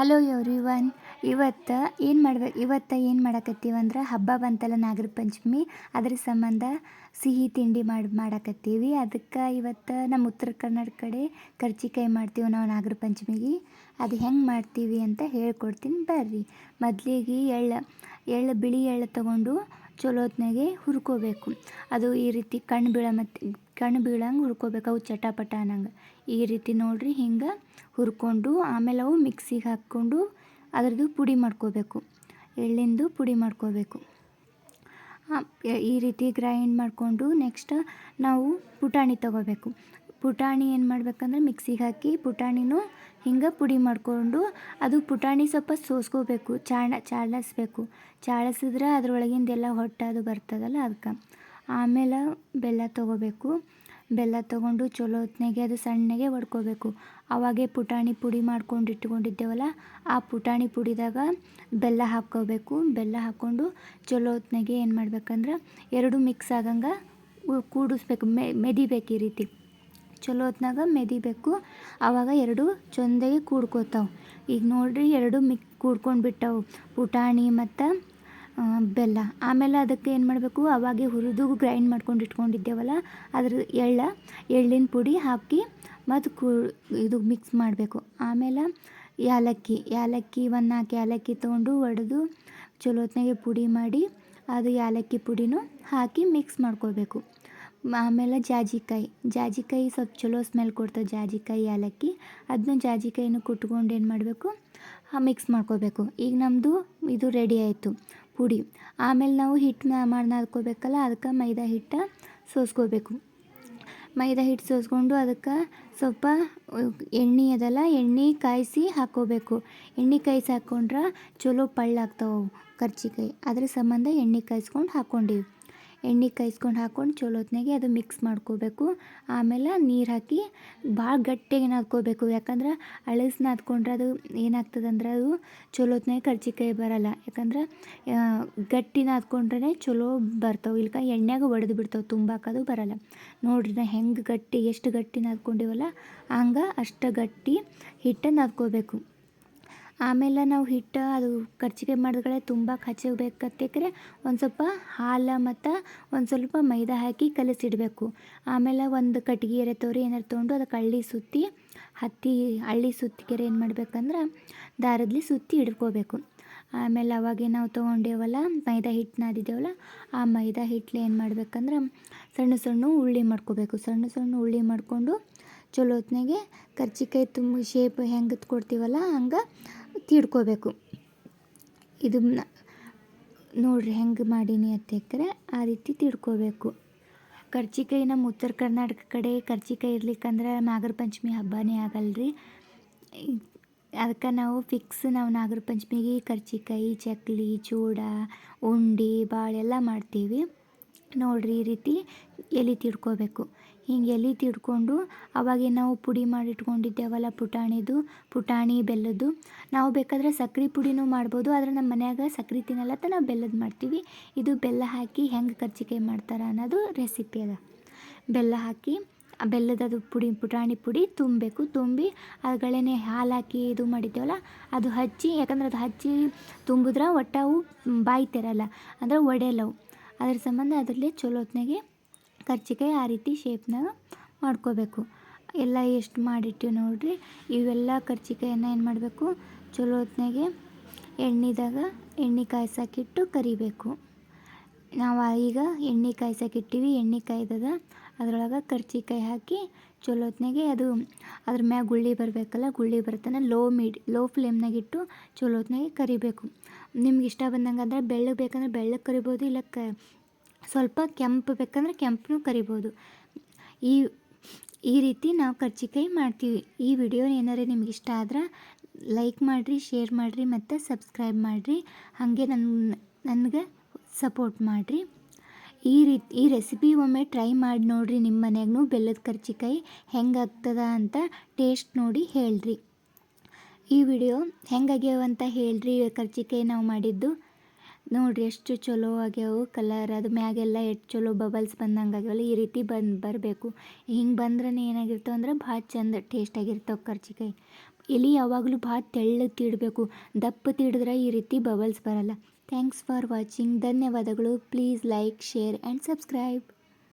Hello every one ಇವತ್ತು ಏನು ಮಾಡ್ಬೇಕು ಇವತ್ತು ಏನು ಮಾಡಕತ್ತೀವಿ ಅಂದ್ರೆ ಹಬ್ಬ ಬಂತಲ್ಲ ನಾಗರ ಪಂಚಮಿ, ಅದ್ರ ಸಂಬಂಧ ಸಿಹಿ ತಿಂಡಿ ಮಾಡಿ, ಮಾಡಕತ್ತೀವಿ. ಅದಕ್ಕೆ ಇವತ್ತು ನಮ್ಮ ಉತ್ತರ ಕನ್ನಡ ಕಡೆ ಕರ್ಜಿಕಾಯಿ ಮಾಡ್ತೀವಿ ನಾವು ನಾಗರ ಪಂಚಮಿಗೆ. ಅದು ಹೆಂಗೆ ಮಾಡ್ತೀವಿ ಅಂತ ಹೇಳ್ಕೊಡ್ತೀನಿ ಬರ್ರಿ. ಮೊದಲಿಗೆ ಎಳ್ಳು ಎಳ್ಳು ಬಿಳಿ ಎಳ್ಳು ತಗೊಂಡು ಚಲೋತ್ನಾಗೆ ಹುರ್ಕೋಬೇಕು. ಅದು ಈ ರೀತಿ ಕಣ್ಣು ಬೀಳ ಮತ್ತು ಕಣ್ಣು ಬೀಳಂಗೆ ಹುರ್ಕೋಬೇಕು ಅವು ಚಟಾಪಟ ಅನ್ನಂಗೆ. ಈ ರೀತಿ ನೋಡಿರಿ ಹಿಂಗೆ ಹುರ್ಕೊಂಡು ಆಮೇಲೆ ಅವು ಮಿಕ್ಸಿಗೆ ಹಾಕ್ಕೊಂಡು ಅದ್ರದ್ದು ಪುಡಿ ಮಾಡ್ಕೋಬೇಕು. ಎಳ್ಳಿಂದು ಪುಡಿ ಮಾಡ್ಕೋಬೇಕು. ಈ ರೀತಿ ಗ್ರೈಂಡ್ ಮಾಡಿಕೊಂಡು ನೆಕ್ಸ್ಟ್ ನಾವು ಪುಟಾಣಿ ತಗೋಬೇಕು. ಪುಟಾಣಿ ಏನು ಮಾಡ್ಬೇಕಂದ್ರೆ ಮಿಕ್ಸಿಗೆ ಹಾಕಿ ಪುಟಾಣಿನೂ ಹಿಂಗೆ ಪುಡಿ ಮಾಡಿಕೊಂಡು ಅದು ಪುಟಾಣಿ ಸ್ವಲ್ಪ ಸೋಸ್ಕೋಬೇಕು. ಚಾಣ, ಚಾಳಿಸ್ಬೇಕು. ಚಾಳಿಸಿದ್ರೆ ಅದರೊಳಗಿಂದೆಲ್ಲ ಹೊಟ್ಟೆ ಅದು ಬರ್ತದಲ್ಲ ಅದಕ್ಕೆ. ಆಮೇಲೆ ಬೆಲ್ಲ ತೊಗೋಬೇಕು. ಬೆಲ್ಲ ತೊಗೊಂಡು ಚಲೋ ಹೊತ್ನಾಗೆ ಅದು ಸಣ್ಣಗೆ ಹೊಡ್ಕೋಬೇಕು ಅವಾಗೆ ಪುಟಾಣಿ ಪುಡಿ ಮಾಡ್ಕೊಂಡು ಇಟ್ಕೊಂಡಿದ್ದೇವಲ್ಲ, ಆ ಪುಟಾಣಿ ಪುಡಿದಾಗ ಬೆಲ್ಲ ಹಾಕ್ಕೋಬೇಕು. ಬೆಲ್ಲ ಹಾಕ್ಕೊಂಡು ಚಲೋ ಹೊತ್ನಾಗೆ ಏನು ಮಾಡ್ಬೇಕಂದ್ರೆ ಎರಡು ಮಿಕ್ಸ್ ಆಗಂಗೆ ಕೂಡಿಸ್ಬೇಕು. ಮೆದಿಬೇಕು ಈ ರೀತಿ. ಚಲೋ ಹೊತ್ನಾಗ ಮೆದಿಬೇಕು. ಆವಾಗ ಎರಡು ಚಂದಾಗಿ ಕೂಡ್ಕೋತಾವೆ. ಈಗ ನೋಡಿರಿ ಎರಡು ಮಿಕ್ ಕೂಡ್ಕೊಂಡು ಬಿಟ್ಟವು ಪುಟಾಣಿ ಮತ್ತು ಬೆಲ್ಲ. ಆಮೇಲೆ ಅದಕ್ಕೆ ಏನು ಮಾಡಬೇಕು? ಅವಾಗೆ ಹುರಿದು ಗ್ರೈಂಡ್ ಮಾಡ್ಕೊಂಡು ಇಟ್ಕೊಂಡಿದ್ದೇವಲ್ಲ? ಅದ್ರ ಎಳ್ಳ, ಎಳ್ಳಿನ ಪುಡಿ ಹಾಕಿ ಮತ್ತು ಕು, ಇದು ಮಿಕ್ಸ್ ಮಾಡಬೇಕು. ಆಮೇಲೆ ಏಲಕ್ಕಿ ಏಲಕ್ಕಿ ಒಂದು ನಾಲ್ಕು ಏಲಕ್ಕಿ ತೊಗೊಂಡು ಒಡೆದು ಚಲೋ ಹೊತ್ನಾಗೆ ಪುಡಿ ಮಾಡಿ ಅದು ಏಲಕ್ಕಿ ಪುಡಿನೂ ಹಾಕಿ ಮಿಕ್ಸ್ ಮಾಡ್ಕೋಬೇಕು ಆಮೇಲೆ ಜಾಜಿಕಾಯಿ. ಜಾಜಿಕಾಯಿ ಸ್ವಲ್ಪ ಚಲೋ ಸ್ಮೆಲ್ ಕೊಡ್ತದೆ ಜಾಜಿಕಾಯಿ ಏಲಕ್ಕಿ ಅದನ್ನ ಜಾಜಿಕಾಯಿನೂ ಕುಟ್ಕೊಂಡು ಏನು ಮಾಡಬೇಕು? ಮಿಕ್ಸ್ ಮಾಡ್ಕೋಬೇಕು ಈಗ ನಮ್ಮದು ಇದು ರೆಡಿ ಆಯಿತು. ಪುಡಿ. ಆಮೇಲೆ ನಾವು ಹಿಟ್ಟನ್ನ ಮಾಡಿ ಅದಕ್ಕೆ ಮೈದಾ ಹಿಟ್ಟು ಸೋಸ್ಕೋಬೇಕು. ಮೈದಾ ಹಿಟ್ಟು ಸೋಸ್ಕೊಂಡು ಅದಕ್ಕೆ ಸ್ವಲ್ಪ ಎಣ್ಣೆ ಅದಲ್ಲ, ಎಣ್ಣೆ ಕಾಯಿಸಿ ಹಾಕ್ಕೋಬೇಕು ಎಣ್ಣೆ ಕಾಯಿಸಿ ಹಾಕ್ಕೊಂಡ್ರೆ ಚಲೋ ಪಳ್ಳಾಗ್ತಾವೆ ಕರ್ಜಿಕಾಯಿ ಅದ್ರ ಸಂಬಂಧ ಎಣ್ಣೆ ಕಾಯಿಸ್ಕೊಂಡು ಹಾಕ್ಕೊಂಡೀವಿ ಎಣ್ಣೆ ಕಾಯಿಸ್ಕೊಂಡು ಹಾಕ್ಕೊಂಡು ಚಲೋ ಹೊತ್ನಾಗೆ ಅದು ಮಿಕ್ಸ್ ಮಾಡ್ಕೋಬೇಕು. ಆಮೇಲೆ ನೀರು ಹಾಕಿ ಭಾಳ ಗಟ್ಟಿಯಾಗಿ ನಾದ್ಕೋಬೇಕು. ಯಾಕಂದ್ರೆ ಅಳಸಿ ನಾದ್ಕೊಂಡ್ರೆ ಅದು ಏನಾಗ್ತದಂದ್ರೆ ಅದು ಚಲೋ ಹೊತ್ನಾಗೆ ಕರ್ಜಿಕಾಯಿ ಬರಲ್ಲ. ಯಾಕಂದ್ರೆ ಗಟ್ಟಿ ನಾದ್ಕೊಂಡ್ರೆ ಚಲೋ ಬರ್ತಾವೆ. ಇಲ್ಕ ಎಣ್ಣೆಗೆ ಒಡೆದು ಬಿಡ್ತಾವೆ. ತುಂಬಾಕದು ಬರಲ್ಲ. ನೋಡ್ರಿ, ನಾ ಹೆಂಗೆ ಗಟ್ಟಿ, ಎಷ್ಟು ಗಟ್ಟಿ ನಾದ್ಕೊಂಡಿವಲ್ಲ, ಹಂಗೆ ಅಷ್ಟು ಗಟ್ಟಿ ಹಿಟ್ಟನ್ನು ನಾದ್ಕೋಬೇಕು. ಆಮೇಲೆ ನಾವು ಹಿಟ್ಟು, ಅದು ಕರ್ಜಿಕಾಯಿ ಮಾಡಿದ್ರೆ ತುಂಬ ಕಚ್ಚಬೇಕತ್ತಿಕ್ರೆ ಒಂದು ಸ್ವಲ್ಪ ಹಾಲು ಮತ್ತು ಒಂದು ಸ್ವಲ್ಪ ಮೈದಾ ಹಾಕಿ ಕಲಸಿಡಬೇಕು. ಆಮೇಲೆ ಒಂದು ಕಟ್ಗೆ ಎರೆ ತೋರಿ ಏನಾರು ತೊಗೊಂಡು ಅದಕ್ಕೆ ಹಳ್ಳಿ ಸುತ್ತಿ, ಹತ್ತಿ, ಹಳ್ಳಿ ಸುತ್ತಿಗೆರೆ ಏನು ಮಾಡ್ಬೇಕಂದ್ರೆ ದಾರದಲ್ಲಿ ಸುತ್ತಿ ಹಿಡ್ಕೋಬೇಕು ಆಮೇಲೆ ಅವಾಗೆ ನಾವು ತೊಗೊಂಡೇವಲ್ಲ, ಮೈದಾ ಹಿಟ್ಟು ನಾದಿದ್ದೇವಲ್ಲ ಆ ಮೈದಾ ಹಿಟ್ಟಲ್ಲಿ ಏನು ಮಾಡ್ಬೇಕಂದ್ರೆ ಸಣ್ಣ ಸಣ್ಣ ಉಳ್ಳಿ ಮಾಡ್ಕೋಬೇಕು. ಸಣ್ಣ ಸಣ್ಣ ಉಳ್ಳಿ ಮಾಡಿಕೊಂಡು ಚಲೋ ಹೊತ್ನಾಗೆ ಕರ್ಜಿಕಾಯಿ ತುಂಬ ಶೇಪ್ ಹೆಂಗೆ ಕೊಡ್ತೀವಲ್ಲ ಹಂಗೆ ತೀಡ್ಕೋಬೇಕು ಇದನ್ನ ನೋಡಿರಿ ಹೆಂಗೆ ಮಾಡೀನಿ ಅಂತೇಕ್ರೆ ಆ ರೀತಿ ತಿಡ್ಕೋಬೇಕು ಕರ್ಜಿಕಾಯಿ ನಮ್ಮ ಉತ್ತರ ಕರ್ನಾಟಕ ಕಡೆ ಕರ್ಜಿಕಾಯಿ ಇರ್ಲಿಕ್ಕಂದ್ರೆ ನಾಗರ ಪಂಚಮಿ ಹಬ್ಬನೇ ಆಗಲ್ಲ ರೀ ಅದಕ್ಕೆ ನಾವು ಫಿಕ್ಸ್ ನಾವು ನಾಗರ ಪಂಚಮಿಗೆ ಕರ್ಜಿಕಾಯಿ ಚಕ್ಲಿ, ಚೂಡ, ಉಂಡೆ ಭಾಳೆಲ್ಲ ಮಾಡ್ತೀವಿ. ನೋಡಿರಿ ಈ ರೀತಿ ಎಲೆ ತಿಡ್ಕೋಬೇಕು. ಹಿಂಗೆ ಎಲೆ ತಿಡ್ಕೊಂಡು ಅವಾಗೆ ನಾವು ಪುಡಿ ಮಾಡಿ ಇಟ್ಕೊಂಡಿದ್ದೇವಲ್ಲ ಪುಟಾಣಿದು, ಪುಟಾಣಿ ಬೆಲ್ಲದ್ದು. ನಾವು ಬೇಕಾದರೆ ಸಕ್ರೆ ಪುಡಿನೂ ಮಾಡ್ಬೋದು, ಆದರೆ ನಮ್ಮ ಮನ್ಯಾಗ ಸಕ್ರೆ ತಿನ್ನಲ್ಲತ್ತ ನಾವು ಬೆಲ್ಲದ ಮಾಡ್ತೀವಿ. ಇದು ಬೆಲ್ಲ ಹಾಕಿ ಹೆಂಗೆ ಕರ್ಜಿಕಾಯಿ ಮಾಡ್ತಾರೆ ಅನ್ನೋದು ರೆಸಿಪಿ ಅದ. ಬೆಲ್ಲ ಹಾಕಿ ಬೆಲ್ಲದದು ಪುಡಿ, ಪುಟಾಣಿ ಪುಡಿ ತುಂಬಬೇಕು. ತುಂಬಿ ಆಗಳೇನೆ ಹಾಲು ಹಾಕಿ ಇದು ಮಾಡಿದ್ದೇವಲ್ಲ, ಅದು ಹಚ್ಚಿ, ಯಾಕಂದ್ರೆ ಅದು ಹಚ್ಚಿ ತುಂಬಿದ್ರೆ ಒಟ್ಟು ಅವು ಬಾಯ್ತಿರಲ್ಲ ಅಂದ್ರೆ ಒಡೆಯಲ್ಲವು ಅದ್ರ ಸಂಬಂಧ ಅದರಲ್ಲಿ ಚಲೋ ಹೊತ್ನಾಗೆ ಕರ್ಜಿಕಾಯಿ ಆ ರೀತಿ ಶೇಪ್ನಾಗ ಮಾಡ್ಕೋಬೇಕು. ಎಲ್ಲ ಎಷ್ಟು ಮಾಡಿಟ್ಟಿವಿ ನೋಡಿರಿ, ಇವೆಲ್ಲ ಕರ್ಜಿಕಾಯನ್ನು ಏನು ಮಾಡಬೇಕು ಚಲೋ ಹೊತ್ನಾಗೆ ಎಣ್ಣೆದಾಗ ಎಣ್ಣೆ ಕಾಯ್ಸಕ್ಕಿಟ್ಟು ಕರಿಬೇಕು. ನಾವು ಈಗ ಎಣ್ಣೆ ಕಾಯ್ಸಕ್ಕಿಟ್ಟಿವಿ ಎಣ್ಣೆ ಕಾಯ್ದದ ಅದ್ರೊಳಗೆ ಕರ್ಜಿಕಾಯಿ ಹಾಕಿ ಚಲೋ ಅದು ಅದ್ರ ಮ್ಯಾಗ ಗುಳ್ಳಿ ಬರಬೇಕಲ್ಲ, ಗುಳ್ಳಿ ಬರ್ತನ ಲೋ ಮೀಡ್ ಲೋ ಫ್ಲೇಮ್ನಾಗ ಇಟ್ಟು ಚಲೋ ಕರಿಬೇಕು. ನಿಮ್ಗೆ ಇಷ್ಟ ಬಂದಂಗೆ ಅಂದರೆ ಬೆಳ್ಳಗೆ ಬೇಕಂದ್ರೆ ಬೆಳ್ಳಗೆ ಕರಿಬೋದು, ಇಲ್ಲ ಕ, ಸ್ವಲ್ಪ ಕೆಂಪು ಬೇಕಂದ್ರೆ ಕೆಂಪು ಕರಿಬೋದು. ಈ ಈ ರೀತಿ ನಾವು ಕರ್ಜಿಕಾಯಿ ಮಾಡ್ತೀವಿ. ಈ ವಿಡಿಯೋ ಏನಾರೇ ನಿಮ್ಗೆ ಇಷ್ಟ ಆದ್ರೆ ಲೈಕ್ ಮಾಡಿರಿ ಶೇರ್ ಮಾಡಿರಿ, ಮತ್ತು ಸಬ್ಸ್ಕ್ರೈಬ್ ಮಾಡಿರಿ. ಹಾಗೆ ನನ್ನ ನನಗೆ ಸಪೋರ್ಟ್ ಮಾಡಿರಿ. ಈ ರೀತಿ, ಈ ರೆಸಿಪಿ ಒಮ್ಮೆ ಟ್ರೈ ಮಾಡಿ ನೋಡಿರಿ ನಿಮ್ಮ ಮನೆಗೂ ಬೆಲ್ಲದ ಕರ್ಚಿಕಾಯಿ ಹೆಂಗಾಗ್ತದ ಅಂತ ಟೇಸ್ಟ್ ನೋಡಿ ಹೇಳ್ರಿ. ಈ ವಿಡಿಯೋ ಹೆಂಗಾಗ್ಯಾವ ಅಂತ ಹೇಳ್ರಿ ಕರ್ಚಿಕಾಯಿ ನಾವು ಮಾಡಿದ್ದು. ನೋಡಿರಿ ಎಷ್ಟು ಚಲೋ ಆಗ್ಯಾವು ಕಲರ್ ಅದು ಮ್ಯಾಗೆಲ್ಲ ಎಷ್ಟು ಚಲೋ ಬಬಲ್ಸ್ ಬಂದಂಗೆ ಆಗ್ಯಾವಲ್ಲ ಈ ರೀತಿ ಬಂದು ಬರಬೇಕು. ಹಿಂಗೆ ಬಂದ್ರೆ ಏನಾಗಿರ್ತಾವೆ ಅಂದ್ರೆ ಭಾಳ ಚಂದ ಟೇಸ್ಟ್ ಆಗಿರ್ತಾವೆ ಕರ್ಜಿಕಾಯಿ ಎಲೆ ಯಾವಾಗಲೂ ಭಾಳ ತೆಳ್ಳಗೆ ತಿಡಬೇಕು, ದಪ್ಪ ತಿಡಿದ್ರೆ ಈ ರೀತಿ ಬಬಲ್ಸ್ ಬರಲ್ಲ. ಥ್ಯಾಂಕ್ಸ್ ಫಾರ್ ವಾಚಿಂಗ್ ಧನ್ಯವಾದಗಳು. Please like share and subscribe